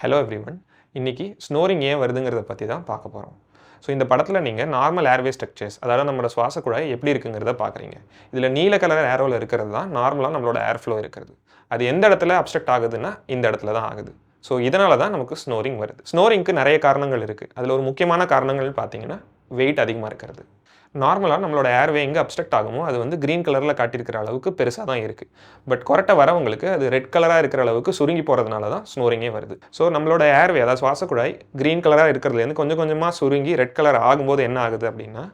Hello everyone இன்றைக்கி snoring ஏன் வருதுங்கிறத பற்றி தான் பார்க்க போகிறோம் ஸோ இந்த படத்தில் நீங்கள் நார்மல் ஏர்வே ஸ்ட்ரக்சர்ஸ் அதாவது நம்மளோட சுவாச குழாய் எப்படி இருக்குங்கிறத பார்க்குறீங்க. இதில் நீல கலர் ஏரோவில் இருக்கிறது தான் நார்மலாக நம்மளோட ஏர் ஃப்ளோ இருக்கிறது. அது எந்த இடத்துல அப்ஸ்ட்ரக்ட் ஆகுதுன்னா இந்த இடத்துல தான் ஆகுது. ஸோ இதனால தான் நமக்கு ஸ்னோரிங் வருது. ஸ்னோரிங்க்கு நிறைய காரணங்கள் இருக்குது அதில் ஒரு முக்கியமான காரணங்கள்னு பார்த்தீங்கன்னா வெயிட் அதிகமாக இருக்கிறது. நார்மலாக நம்மளோட ஏர்வே எங்கே அப்ஸ்ட்ரக்ட் ஆகுமோ அது வந்து க்ரீன் கலரில் காட்டியிருக்கிற அளவுக்கு பெருசாக தான் இருக்குது பட் கொரட்டை வரவங்களுக்கு அது ரெட் கலராக இருக்கிற அளவுக்கு சுருங்கி போகிறதுனால தான் ஸ்னோரிங்கே வருது. ஸோ நம்மளோட ஏர்வே அதாவது சுவாசக்குழாய் க்ரீன் கலராக இருக்கிறதுலேருந்து கொஞ்சம் கொஞ்சமாக சுருங்கி ரெட் கலர் ஆகும்போது என்ன ஆகுது அப்படின்னா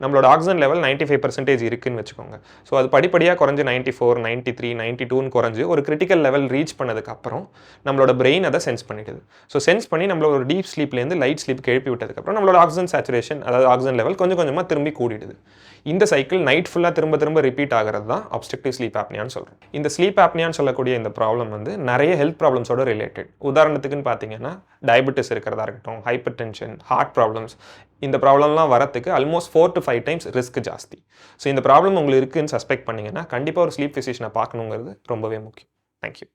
நம்மளோட ஆக்சிஜன் லெவல் 95% ஃபைவ் பர்சன்டேஜ் இருக்குன்னு வச்சுக்கோங்க. ஸோ அது படிப்படியாக குறைஞ்சி ninety four ninety three ninety டூன்னு குறைஞ்சி ஒரு கிரிட்டிக்கல் லெவல் ரீச் பண்ணதுக்கப்புறம் நம்மளோட பிரெயின் அதை சென்ஸ் பண்ணிடுது ஸோ சென்ஸ் பண்ணி நம்மளோட ஒரு டீப் ஸ்லீப்லேருந்து லைட் ஸ்லீப் எழுப்பி விட்டதுக்கப்புறம் நம்மளோட ஆக்சிஜன் சேச்சுரேஷன் அதாவது ஆக்சிஜன் லெவல் கொஞ்சம் கொஞ்சமாக திரும்பி கூடிடுது. இந்த சைக்கிள் நைட் ஃபுல்லாக திரும்ப திரும்ப ரிப்பீட் ஆகிறது தான் அப்ஸ்ட்ரக்டிவ் ஸ்லீப் ஆப்னியான்னு சொல்கிறோம் இந்த ஸ்லீப் ஆப்னியான்னு சொல்லக்கூடிய இந்த ப்ராப்ளம் வந்து நிறைய ஹெல்த் ப்ராப்ளம்ஸோட ரிலேட்டட் உதாரணத்துக்குன்னு பார்த்தீங்கன்னா டயபெட்டிஸ் இருக்கிறதா இருக்கட்டும் ஹைப்பர் டென்ஷன் ஹார்ட் ப்ராப்ளம்ஸ் இந்த ப்ராப்ளம்லாம் வரத்துக்கு almost four to five times risk ஜாஸ்தி. ஸோ இந்த ப்ராப்ளம் உங்களுக்கு இருக்குன்னு சஸ்பெக்ட் பண்ணிங்கன்னா கண்டிப்பாக ஒரு ஸ்லீப் ஃபிசிஷியனை பார்க்கணுங்கிறது ரொம்பவே முக்கியம். தேங்க்யூ